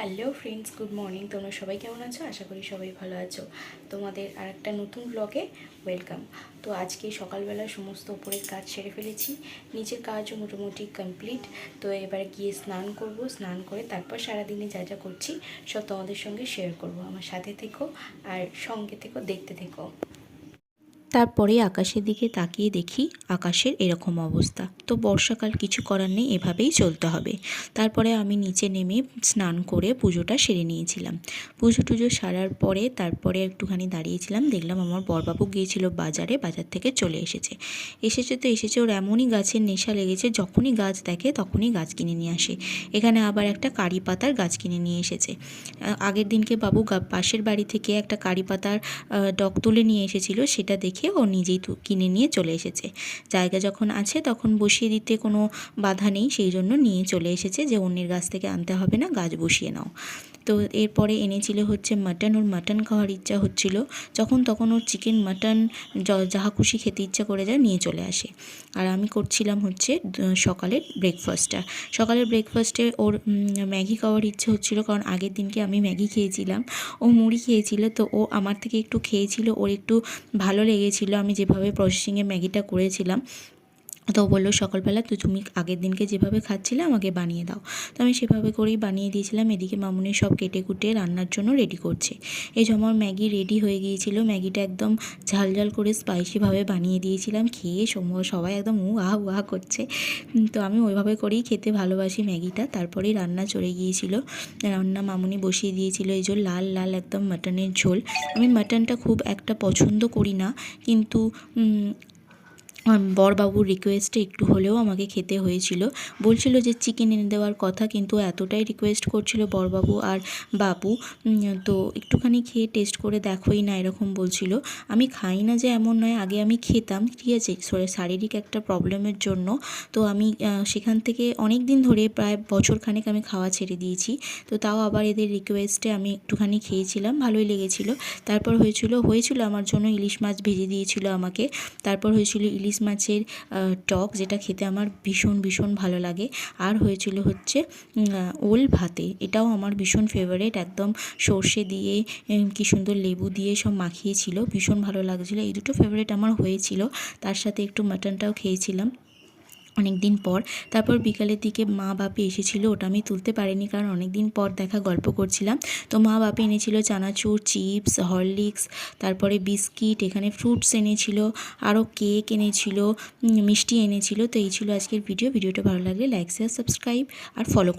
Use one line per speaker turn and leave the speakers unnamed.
Hello friends, good morning. তোমরা সবাই কেমন আছো? আশা করি সবাই ভালো আছো। তোমাদের আর একটা নতুন ব্লগে ওয়েলকাম তো আজকে সকালবেলা সমস্ত উপরের কাজ সেরে ফেলেছি। নিচের কাজও মোটামুটি কমপ্লিট তো এবার গিয়ে স্নান করব। স্নান করে তারপর সারাদিনে যা যা করছি, সব তোমাদের সঙ্গে শেয়ার করব। আমার সাথে থেকো আর সঙ্গে থেকো, দেখতে থেকো। তারপরে আকাশের দিকে তাকিয়ে দেখি আকাশের এরকম অবস্থা। তো বর্ষাকাল কিছু করার নেই, এভাবেই চলতে হবে। তারপরে আমি নিচে নেমে স্নান করে পুজোটা সেরে নিয়েছিলাম। পুজো টুজো সারার পরে তারপরে একটুখানি দাঁড়িয়েছিলাম, দেখলাম আমার বরবাবু গিয়েছিল বাজারে, বাজার থেকে চলে এসেছে। এসেছে তো এসেছে, ওর এমনই গাছের নেশা লেগেছে, যখনই গাছ দেখে তখনই গাছ কিনে নিয়ে আসে। এখানে আবার একটা কারি পাতার গাছ কিনে নিয়ে এসেছে। আগের দিনকে বাবু পাশের বাড়ি থেকে একটা কারি পাতার ডক তুলে নিয়ে এসেছিল, সেটা দেখে দেখে ও নিজেই কিনে নিয়ে চলে এসেছে। জায়গা যখন আছে তখন বসিয়ে দিতে কোনো বাধা নেই, সেই জন্য নিয়ে চলে এসেছে যে অন্যের গাছ থেকে আনতে হবে না, গাছ বসিয়ে নাও। তো এরপরে এনেছিল হচ্ছে মাটন ওর মাটন খাওয়ার ইচ্ছা হচ্ছিল। যখন তখন ওর চিকেন মাটন যাহা খুশি খেতে ইচ্ছা করে যায় নিয়ে চলে আসে। আর আমি করছিলাম হচ্ছে সকালের ব্রেকফাস্টটা সকালের ব্রেকফাস্টে ওর ম্যাগি খাওয়ার ইচ্ছে হচ্ছিল, কারণ আগের দিনকে আমি ম্যাগি খেয়েছিলাম। ও মুড়ি খেয়েছিল, তো ও আমার থেকে একটু খেয়েছিল, ওর একটু ভালো লেগেছিলো। আমি যেভাবে প্রসেসিংয়ে ম্যাগিটা করেছিলাম তো বলল, সকালবেলা তো তুমি আগের দিনকে যেভাবে খাচ্ছিলে আমাকে বানিয়ে দাও। তো আমি সেভাবে করেই বানিয়ে দিয়েছিলাম। এদিকে মামুনি সব কেটে কুটে রান্নার জন্য রেডি করছে। এই যে আমার ম্যাগি রেডি হয়ে গিয়েছিল, ম্যাগিটা একদম ঝাল ঝাল করে স্পাইসিভাবে বানিয়ে দিয়েছিলাম। খেয়ে সবাই একদম উ আহ উহা করছে তো আমি ওইভাবে করেই খেতে ভালোবাসি ম্যাগিটা। তারপরেই রান্না চলে গিয়েছিল। রান্না মামুনি বসিয়ে দিয়েছিল। এই যে লাল লাল একদম মাটনের ঝোল। আমি মাটনটা খুব একটা পছন্দ করি না। কিন্তু বরবাবুর রিকোয়েস্টে একটু হলেও আমাকে খেতে হয়েছিল। বলছিল যে চিকেন এনে দেওয়ার কথা, কিন্তু এতটাই রিকোয়েস্ট করছিল বরবাবু আর বাবু। তো একটুখানি খেয়ে টেস্ট করে দেখোই না, এরকম বলছিল। আমি খাই না যে এমন নয়, আগে আমি খেতাম, ঠিক আছে? শারীরিক একটা প্রবলেমের জন্য। তো আমি সেখান থেকে অনেক দিন ধরে প্রায় বছরখানেক আমি খাওয়া ছেড়ে দিয়েছি। তো তাও আবার এদের রিকোয়েস্টে আমি একটুখানি খেয়েছিলাম, ভালোই লেগেছিল। তারপর হয়েছিল হয়েছিল আমার জন্য ইলিশ মাছ ভেজে দিয়েছিল আমাকে। তারপর হয়েছিল ইলিশ মাছের টক যেটা খেতে আমার ভীষণ ভীষণ ভালো লাগে। আর হয়েছিল হচ্ছে ওল ভাতে। এটাও আমার ভীষণ ফেভারেট একদম সর্ষে দিয়ে কি সুন্দর লেবু দিয়ে সব মাখিয়েছিল। ভীষণ ভালো লাগছিল। এই দুটো ফেভারেট আমার হয়েছিল। তার সাথে একটু মাটনটাও খেয়েছিলাম। অনেক দিন পর। তারপর বিকালের দিকে মা বাপি এসেছিল, ওটা আমি তুলতে পারিনি কারণ অনেক দিন পর দেখা গল্প করছিলাম। তো মা বাপি এনেছিল চানাচুর, চিপস, হরলিক্স, তারপরে বিস্কিট, এখানে ফ্রুটস এনেছিল, আরও কেক এনেছিল মিষ্টি এনেছিল। তো এই ছিল আজকের ভিডিও। ভিডিওটা ভালো লাগলে লাইক, শেয়ার, সাবস্ক্রাইব আর ফলো